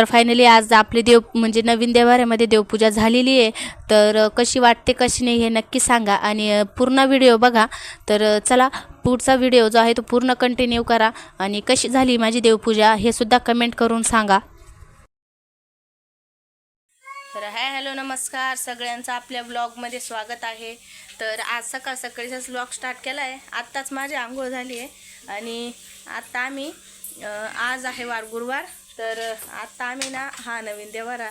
तर फायनली आज आपली देव म्हणजे नवीन देवाऱ्यामध्ये देवपूजा झालेली आहे. तर कशी वाटते कशी नाही हे नक्की सांगा. आणि पूर्ण व्हिडिओ बघा. तर चला पुढचा व्हिडिओ जो आहे तो पूर्ण कंटिन्यू करा. आणि कशी झाली माझी देवपूजा हे सुद्धा कमेंट करून सांगा. तर हाय हॅलो नमस्कार. सगळ्यांचं आपल्या ब्लॉगमध्ये स्वागत आहे. तर आज सकाळ सकाळीचाच ब्लॉग स्टार्ट केला आहे आत्ताच माझी आंघोळ झाली आहे. आणि आत्ता आम्ही आज आहे वार गुरुवार. तर आत्ता आम्ही ना हा नवीन देवारा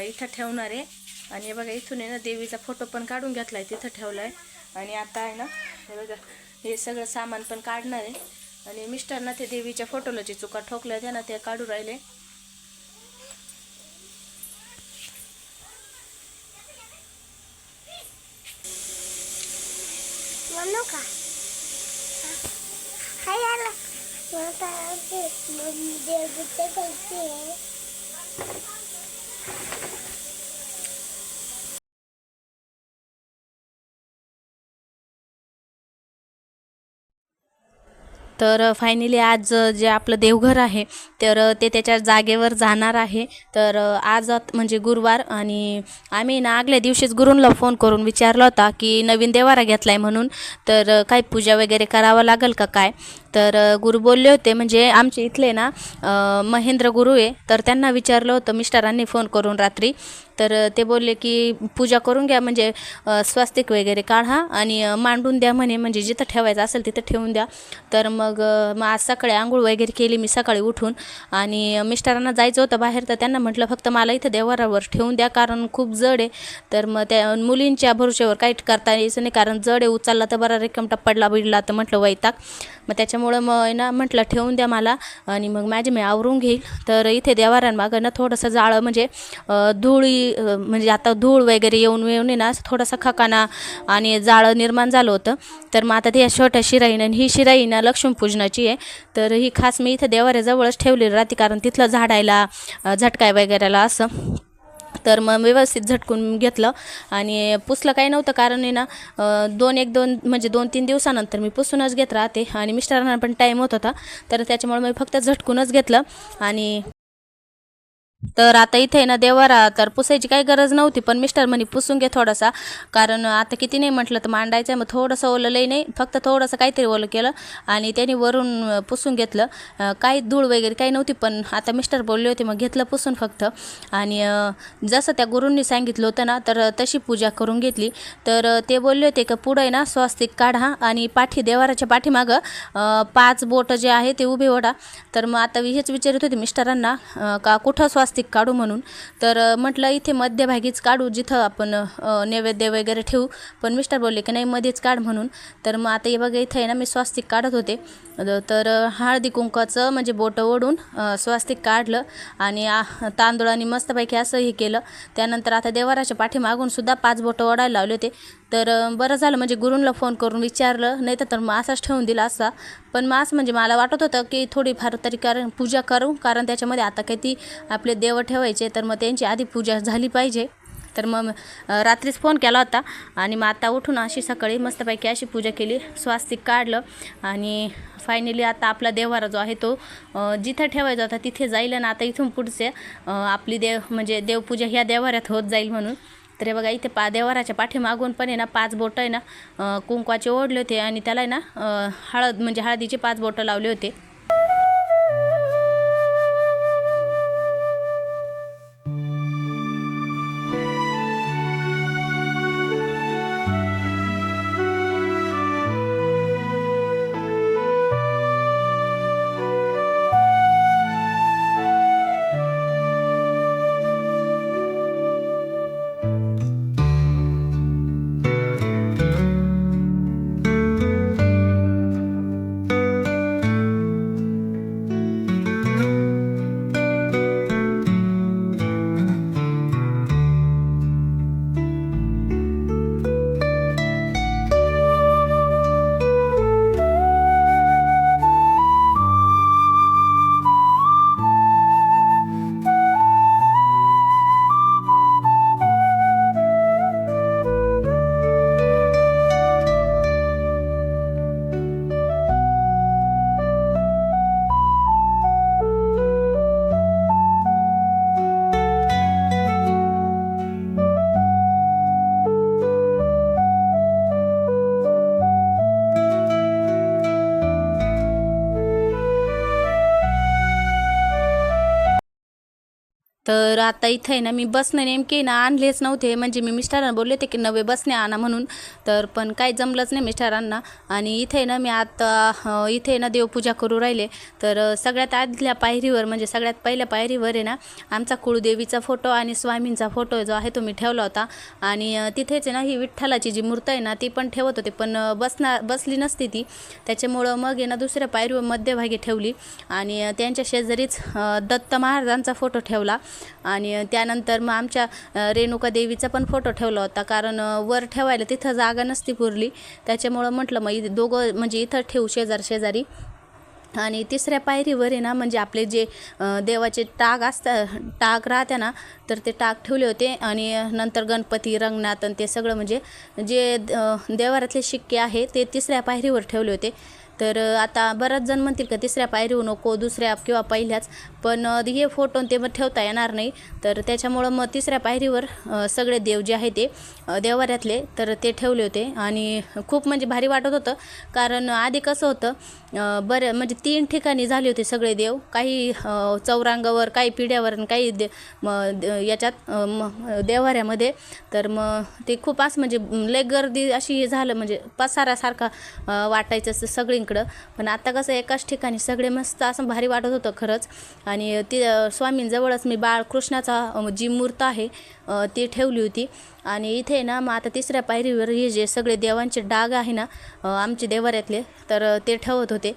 इथं ठेवणार आहे. आणि बघा इथून आहे ना देवीचा फोटो पण काढून घेतला आहे तिथं ठेवला आहे आणि आता आहे ना हे बघा हे सगळं सामान पण काढणार आहे. आणि मिस्टरना ते देवीच्या फोटोला जे चुका ठोकल्या त्या ना ते काढू राहिले. मला काय देवगुट्टे करते तर फायनली आज जे आपलं देवघर आहे तर ते त्याच्या जागेवर जाणार आहे. तर आज म्हणजे गुरुवार आणि आम्ही ना आगल्या दिवशीच गुरूंना फोन करून विचारला होता की नवीन देवारा घेतला आहे म्हणून तर काही पूजा वगैरे करावं लागेल का काय? तर गुरु बोलले होते म्हणजे आमचे इथले ना महेंद्र गुरु आहे तर त्यांना विचारलं होतं मिस्टरांनी फोन करून रात्री. तर ते बोलले की पूजा करून घ्या म्हणजे स्वास्तिक वगैरे काढा आणि मांडून द्या म्हणे म्हणजे जिथं ठेवायचं असेल तिथं ठेवून द्या. तर मग मग आज सकाळी आंघोळ वगैरे केली मी सकाळी उठून आणि मिस्टरांना जायचं होतं बाहेर तर त्यांना म्हटलं फक्त मला इथं देवारावर ठेवून द्या कारण खूप जड आहे. तर मग त्या मुलींच्या भरोश्यावर काही करता यायचं नाही कारण जड आहे उचलला तर बरा रिकमटा पडला बिडला तर म्हटलं वैताग. मग त्याच्यामुळं मग आहे ना म्हटलं ठेवून द्या मला आणि मग माझी मी आवरून घेईल. तर इथे देवारांमागं ना थोडंसं जाळं म्हणजे धुळी अ, म्हणजे आता धूळ वगैरे येऊन येऊन ना थोडासा खकाना आणि जाळं निर्माण झालं होतं. तर मग आता ते या छोट्या शिराईनं आणि ही शिराई ना लक्ष्मीपूजनाची आहे. तर ही खास मी इथं देवाऱ्याजवळच ठेवलेली राहते कारण तिथलं झाडायला झटकाय वगैरेला असं. तर मग व्यवस्थित झटकून घेतलं आणि पुसलं काही नव्हतं कारण आहे ना दोन एक दोन म्हणजे दोन तीन दिवसानंतर मी पुसूनच घेत राहते. आणि मिस्टरांना पण टाईम होत होता तर त्याच्यामुळे मी फक्त झटकूनच घेतलं आणि तर आता इथे आहे ना देवारा तर पुसायची काही गरज नव्हती पण मिस्टर म्हणे पुसून घे थोडासा. कारण आता किती नाही म्हटलं तर मांडायचं आहे मग थोडंसं ओलं लई नाही फक्त थोडंसं काहीतरी ओलं केलं आणि त्यांनी वरून पुसून घेतलं. काही धूळ वगैरे काही नव्हती पण आता मिस्टर बोलले होते मग घेतलं पुसून फक्त. आणि जसं त्या गुरूंनी सांगितलं होतं ना तर तशी पूजा करून घेतली. तर ते बोलले होते का पुढं आहे ना स्वस्तिक काढा आणि पाठी देवाराच्या पाठीमागं पाच बोटं जे आहे ते उभे ओढा. तर मग आता हेच विचारत होते मिस्टरांना का कुठं स्वास्तिक काढू म्हणून. तर म्हटलं इथे मध्यभागीच काढू जिथं आपण नैवेद्य वगैरे ठेवू. पण मिस्टर बोलले की नाही मध्येच काढ म्हणून. तर मग आता हे बघा इथं आहे ना मी स्वास्तिक काढत होते. तर हळदी कुंकाचं म्हणजे बोटं ओढून स्वास्तिक काढलं. आणि तांदूळ तांदूळाने मस्तपैकी असं हे केलं. त्यानंतर आता देवाराच्या पाठीमागून सुद्धा पाच बोटं ओढायला लावले होते. तर बरं झालं. म्हणजे गुरूंना फोन करून विचारलं. नाही तर मग असाच ठेवून दिला असा. पण मग असं म्हणजे मला वाटत होतं की थोडीफार तरी कारण पूजा करू. कारण त्याच्यामध्ये आता काही ती आपले देव ठेवायचे. तर मग त्यांची आधी पूजा झाली पाहिजे. तर मग रात्रीच फोन केला होता. आणि मग आता उठून अशी सकाळी मस्तपैकी अशी पूजा केली. स्वास्तिक काढलं. आणि फायनली आता आपला देवारा जो आहे तो जिथं ठेवायचा होता तिथे जाईल. आणि आता इथून पुढचे आपली देव म्हणजे देवपूजा ह्या देवाऱ्यात होत जाईल म्हणून. तर हे बघा इथे पा देवाराच्या पाठीमागून पण आहे ना पाच बोटं आहे ना कुंकवाचे ओढले होते आणि त्याला आहे ना हळद म्हणजे हळदीचे पाच बोटं लावले होते. तर आता इथं आहे ना मी बसणं नेमके ना आणलेच नव्हते. म्हणजे मी मिस्टरांना बोलले होते की नवे बसने आणा म्हणून. तर पण काही जमलंच नाही मिस्टरांना. आणि इथे आहे ना मी आता इथे ना देवपूजा करू राहिले. तर सगळ्यात आदल्या पायरीवर म्हणजे सगळ्यात पहिल्या पायरीवर आहे ना आमचा कुळदेवीचा फोटो आणि स्वामींचा फोटो जो आहे तो मी ठेवला होता. आणि तिथेच आहे ना ही विठ्ठलाची जी मूर्त आहे ना ती पण ठेवत होते. पण बसणार बसली नसती ती. त्याच्यामुळं मग आहे ना दुसऱ्या पायरीवर मध्यभागी ठेवली. आणि त्यांच्या शेजारीच दत्त महाराजांचा फोटो ठेवला. आणि त्यानंतर मग आमच्या रेणुका देवीचा पण फोटो ठेवला होता. कारण वर ठेवायला तिथं जागा नसती पुरली. त्याच्यामुळं म्हटलं मग दोघं म्हणजे इथं ठेवू शेजार शेजारी. आणि तिसऱ्या पायरीवर आहे ना म्हणजे आपले जे देवाचे टाक असतात टाक राहते ना तर ते टाक ठेवले होते. आणि नंतर गणपती रंगनाथ आणि ते सगळं म्हणजे जे देवारातले शिक्के आहे ते तिसऱ्या पायरीवर ठेवले होते. तर आता बऱ्याच जण म्हणतील का तिसऱ्या पायरीवर नको दुसऱ्या किंवा पहिल्याच. पण हे फोटो ते मग ठेवता येणार नाही. तर त्याच्यामुळं मग तिसऱ्या पायरीवर सगळे देव जे आहे ते देवाऱ्यातले तर ते ठेवले होते. आणि खूप म्हणजे भारी वाटत होतं. कारण आधी कसं होतं बरं म्हणजे तीन ठिकाणी झाले होते सगळे देव. काही चौरांगावर काही पिढ्यावर आणि काही दे म याच्यात म देवाऱ्यामध्ये. तर मग ते खूप असं म्हणजे लय गर्दी अशी हे झालं म्हणजे पसारासारखा वाटायचं असं इकडं. पण आता कसं एकाच ठिकाणी सगळे मस्त असं भारी वाटत होतं खरंच. आणि ती स्वामींजवळच मी बाळकृष्णाचा जी मूर्त आहे ती ठेवली होती. आणि इथे ना मग आता तिसऱ्या पायरीवर हे जे सगळे देवांचे डाग आहे ना आमचे देवाऱ्यातले तर ते ठेवत होते.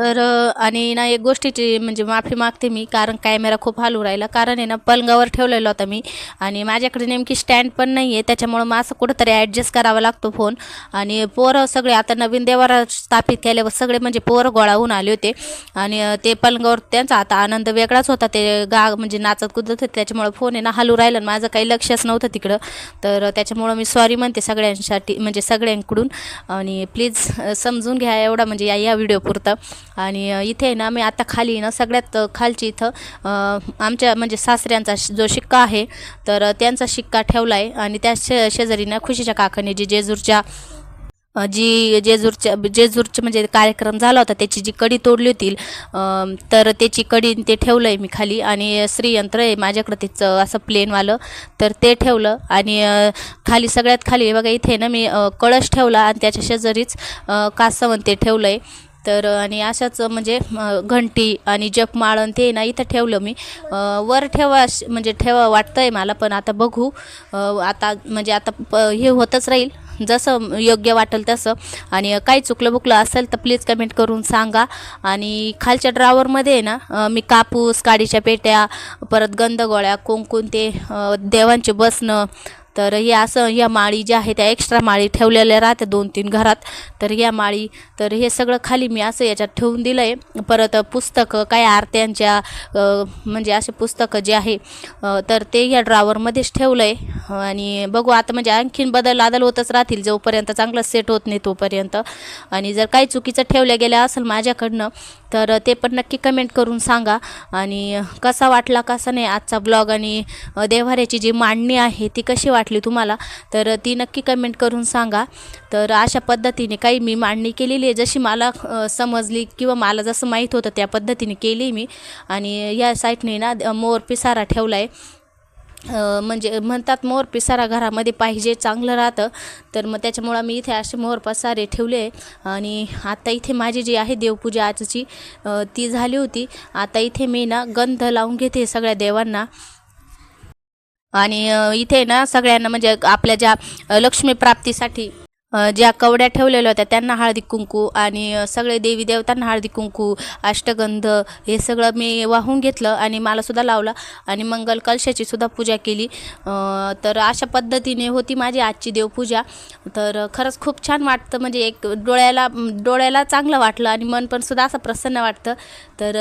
तर आणि ना एक गोष्टीची म्हणजे माफी मागते मी कारण कॅमेरा खूप हालू राहिला. कारण आहे ना पलंगावर ठेवलेला होता मी. आणि माझ्याकडे नेमकी स्टँड पण नाही आहे त्याच्यामुळं मग असं कुठंतरी ॲडजस्ट करावा लागतो फोन आणि पोरं सगळे आता नवीन देवारा स्थापित केल्यावर सगळे म्हणजे पोरं गोळा होऊन आले होते. आणि ते पलंगावर त्यांचा आता आनंद वेगळाच होता. ते गा म्हणजे नाचत कुदत होते. त्याच्यामुळं फोन आहे ना हलू राहिला. आणि माझं काही लक्षच नव्हतं तिकडं. तर त्याच्यामुळं मी सॉरी म्हणते सगळ्यांसाठी म्हणजे सगळ्यांकडून. आणि प्लीज समजून घ्या एवढा म्हणजे या या व्हिडिओपुरतं आणि इथे आहे ना मी आता खाली ना सगळ्यात खालची इथं आमच्या म्हणजे सासऱ्यांचा जो शिक्का आहे तर त्यांचा शिक्का ठेवला आहे आणि त्या शे शेजारी ना खुशीच्या काकाने जी जेजूरच्या जी जेजूरच्या जेजूरचे म्हणजे कार्यक्रम झाला होता त्याची जी कडी तोडली होती तर त्याची कडी ते ठेवलं आहे मी खाली आणि श्रीयंत्र आहे माझ्याकडं तिचं असं प्लेनवालं तर ते ठेवलं आणि खाली सगळ्यात खाली बघा इथे ना मी कळश ठेवला आणि त्याच्या शेजारीच अ, कासवण ते ठेवलं आहे तर आणि अशाच म्हणजे घंटी आणि जपमाळण ते ना इथं ठेवलं मी. वर ठेवा म्हणजे ठेवा वाटतं आहे मला पण आता बघू. आता म्हणजे आता प हे होतच राहील. जसं योग्य वाटेल तसं. आणि काही चुकलं बुकलं असेल तर प्लीज कमेंट करून सांगा. आणि खालच्या ड्रावरमध्ये आहे ना मी कापूस काडीच्या पेट्या परत गंधगोळ्या कुंकून ते देवांचे बसणं तर हे असं या माळी ज्या आहे त्या एक्स्ट्रा माळी ठेवलेल्या राहत्या दोन तीन घरात. तर या माळी तर हे सगळं खाली मी असं याच्यात ठेवून दिलं आहे परत पुस्तकं काय आरत्यांच्या म्हणजे असे पुस्तकं जे आहे तर ते या ड्रावरमध्येच ठेवलं आहे आणि बघू आता म्हणजे आणखीन बदल आदल होतच राहतील जोपर्यंत चांगलं सेट होत नाही तोपर्यंत. आणि जर काही चुकीचं ठेवल्या गेल्या असेल माझ्याकडनं तर ते पण नक्की कमेंट करून सांगा. आणि कसा वाटला कसा नाही आजचा ब्लॉग आणि अ, देव्हाऱ्याची जी मांडणी आहे ती कशी वाटली? तुम्हाला तर ती नक्की कमेंट करून सांगा. तर अशा पद्धतीने काही मी मांडणी केलेली आहे. जशी मला समजली किंवा मला जसं माहीत होतं त्या पद्धतीने केली मी. आणि या साईडने ना मोर पिसारा ठेवला आहे म्हणजे म्हणतात मोर पिसारा घरामध्ये पाहिजे चांगलं राहतं. तर मग त्याच्यामुळं मी इथे असे मोर पसारे ठेवले आणि आता इथे माझी जी आहे देवपूजा आजची ती झाली होती. आता इथे मी ना गंध लावून घेते सगळ्या देवांना. आणि इथे ना सगळ्यांना म्हणजे आपल्या ज्या लक्ष्मी प्राप्तीसाठी ज्या कवड्या ठेवलेल्या होत्या त्यांना हळदी कुंकू आणि सगळे देवी देवतांना हळदी कुंकू अष्टगंध हे सगळं मी वाहून घेतलं आणि मलासुद्धा लावला आणि मंगल कलशाची सुद्धा पूजा केली. तर अशा पद्धतीने होती माझी आजची देवपूजा. तर खरंच खूप छान वाटतं म्हणजे एक डोळ्याला डोळ्याला चांगलं वाटलं आणि मन पण सुद्धा असं प्रसन्न वाटतं. तर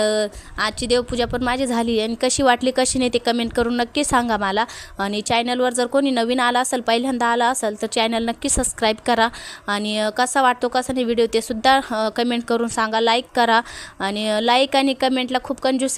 आजची देवपूजा पण माझी झाली आणि कशी वाटली कशी नाही ते कमेंट करून नक्की सांगा मला. आणि चॅनलवर जर कोणी नवीन आला असेल पहिल्यांदा आला असेल तर चॅनल नक्की सबस्क्राईब करा. आणि कसा वाटतो कसा नाही व्हिडिओ ते सुद्धा कमेंट करून सांगा. लाईक करा आणि लाईक आणि कमेंटला खूप कंजूस